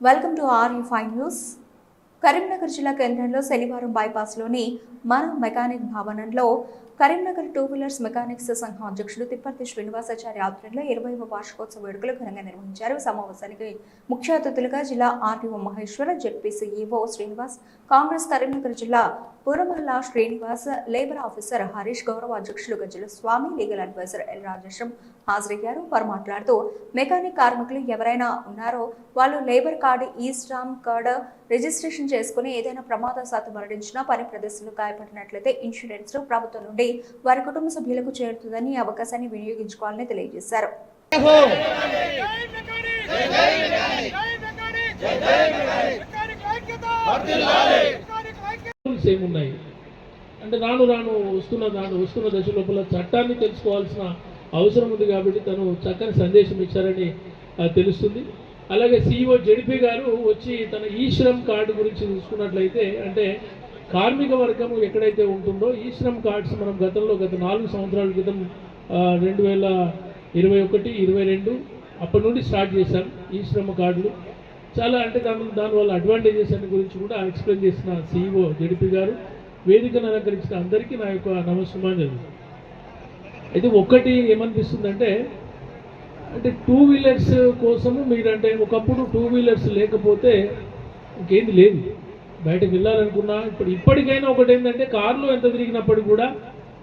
Welcome to R U five news Karimnagar జిల్లా కేంద్రంలో శనివారం బైపాస్లోని మన మెకానిక్ భవనంలో కరీంనగర్ టూ వీలర్స్ మెకానిక్స్ సంఘం అధ్యక్షుడు తిప్పర్తి శ్రీనివాసాచారి ఆధ్వర్యంలో ఇరవైవ వార్షికోత్సవ వేడుకలు ఘనంగా నిర్వహించారు. సమావేశానికి ముఖ్య అతిథులుగా జిల్లా ఆర్టీఓ మహేశ్వర జెడ్పీసీ శ్రీనివాస్ కాంగ్రెస్ కరీంనగర్ జిల్లా పురమల్ల శ్రీనివాస్ లేబర్ ఆఫీసర్ హరీష్ గౌరవ అధ్యక్షులు Gajjala Swamy legal advisor L Rajeshwaram హాజరయ్యారు. వారు మాట్లాడుతూ మెకానిక్ కార్మికులు ఎవరైనా ఉన్నారో వాళ్ళు లేబర్ కార్డు ఈ స్టామ్ కార్డు రిజిస్ట్రేషన్ చేసుకుని ఏదైనా ప్రమాదశాత్తు మరణించినా పని ప్రదేశంలో గాయపడినట్లయితే ఇన్సూరెన్స్ ప్రభుత్వం నుండి వారి కుటుంబ సభ్యులకు చేరుతుందని అవకాశాన్ని వినియోగించుకోవాలని తెలియజేశారు. సేమ్ ఏమున్నాయి అంటే రాను రాను వస్తున్న రాను వస్తున్న దశ లోపల చట్టాన్ని తెలుసుకోవాల్సిన అవసరం ఉంది కాబట్టి తను చక్కని సందేశం ఇచ్చారని తెలుస్తుంది. అలాగే సిఇఓ జడిపి గారు వచ్చి తన ఈ శ్రమ్ కార్డు గురించి చూసుకున్నట్లయితే అంటే కార్మిక వర్గం ఎక్కడైతే ఉంటుందో ఈ శ్రమ్ కార్డ్స్ మనం గతంలో గత నాలుగు సంవత్సరాల క్రితం రెండు వేల ఇరవై ఒకటి ఇరవై రెండు అప్పటి నుండి స్టార్ట్ చేశాం ఈ శ్రమ కార్డులు. చాలా అంటే దాని దానివల్ల అడ్వాంటేజెస్ అన్ని గురించి కూడా ఎక్స్ప్లెయిన్ చేసిన సిఇఓ జడిపి గారు. వేదికను అలంకరించిన అందరికీ నా యొక్క నమస్సుమాంజలు అయితే ఒక్కటి ఏమనిపిస్తుందంటే అంటే టూ వీలర్స్ కోసము మీరంటే ఒకప్పుడు టూ వీలర్స్ లేకపోతే ఇంకేంది లేదు. బయటకు వెళ్ళాలనుకున్నా ఇప్పుడు ఇప్పటికైనా ఒకటి ఏంటంటే కారులో ఎంత తిరిగినప్పటికి కూడా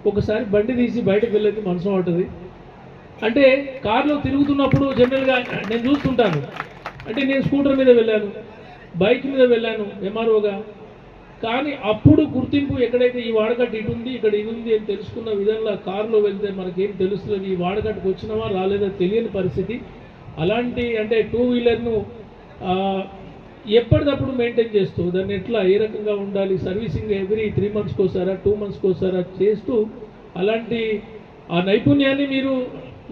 ఒకసారి బండి తీసి బయటకు వెళ్ళేది మనసు ఉంటుంది అంటే కారులో తిరుగుతున్నప్పుడు జనరల్గా నేను చూస్తుంటాను. అంటే నేను స్కూటర్ మీద వెళ్ళాను బైక్ మీద వెళ్ళాను ఎంఆర్ఓగా. కానీ అప్పుడు గుర్తింపు ఎక్కడైతే ఈ వాడకట్టు ఇటు ఉంది ఇక్కడ ఇది ఉంది అని తెలుసుకున్న విధంగా కారులో వెళ్తే మనకేం తెలుస్తుంది ఈ వాడకట్టుకు వచ్చినవా రాలేదా తెలియని పరిస్థితి. అలాంటి అంటే టూ వీలర్ను ఎప్పటికప్పుడు మెయింటైన్ చేస్తూ దాన్ని ఎట్లా ఏ రకంగా ఉండాలి సర్వీసింగ్ ఎవ్రీ త్రీ మంత్స్కి ఒకసారా టూ మంత్స్కి ఒకసారా చేస్తూ అలాంటి ఆ నైపుణ్యాన్ని మీరు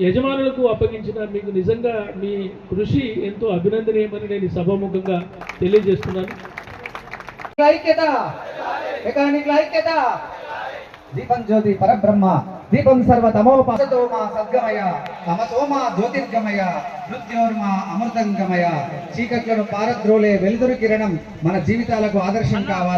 యజమానులకు అప్పగించిన మీకు నిజంగా మీ కృషి ఎంతో అభినందనీయమని నేను సభాముఖంగా తెలియజేస్తున్నాను. ఐక్యత మెకానిక్ ఐక్యత. దీపం జ్యోతి పరబ్రహ్మ దీపం సర్వ తమోపసతో మా సద్గమయ తమతో మా జ్యోతిర్గమయ మృత్యోర్మా అమృతంగమయ. చీకట్లను పారద్రోలే వెలుతురు కిరణం మన జీవితాలకు ఆదర్శం కావాలి.